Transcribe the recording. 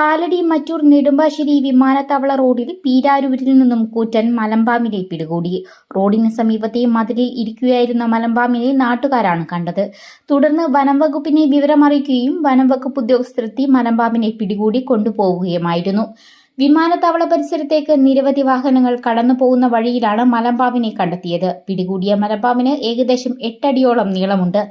കാലടി മറ്റൂർ നെടുമ്പാശ്ശേരി വിമാനത്താവള റോഡിൽ പീരാരൂരിൽ നിന്നും കൂറ്റൻ മലമ്പാമ്പിനെ പിടികൂടി. റോഡിന് സമീപത്തെ മതിലിൽ ഇരിക്കുകയായിരുന്ന മലമ്പാമ്പിനെ നാട്ടുകാരാണ് കണ്ടത്. തുടർന്ന് വനം വകുപ്പിനെ വിവരമറിയിക്കുകയും വനം വകുപ്പ് ഉദ്യോഗസ്ഥരെത്തി മലമ്പാമ്പിനെ പിടികൂടി കൊണ്ടുപോവുകയുമായിരുന്നു. വിമാനത്താവള പരിസരത്തേക്ക് നിരവധി വാഹനങ്ങൾ കടന്നു പോകുന്ന വഴിയിലാണ് മലമ്പാമ്പിനെ കണ്ടെത്തിയത്. പിടികൂടിയ മലമ്പാമ്പിന് ഏകദേശം എട്ടടിയോളം നീളമുണ്ട്.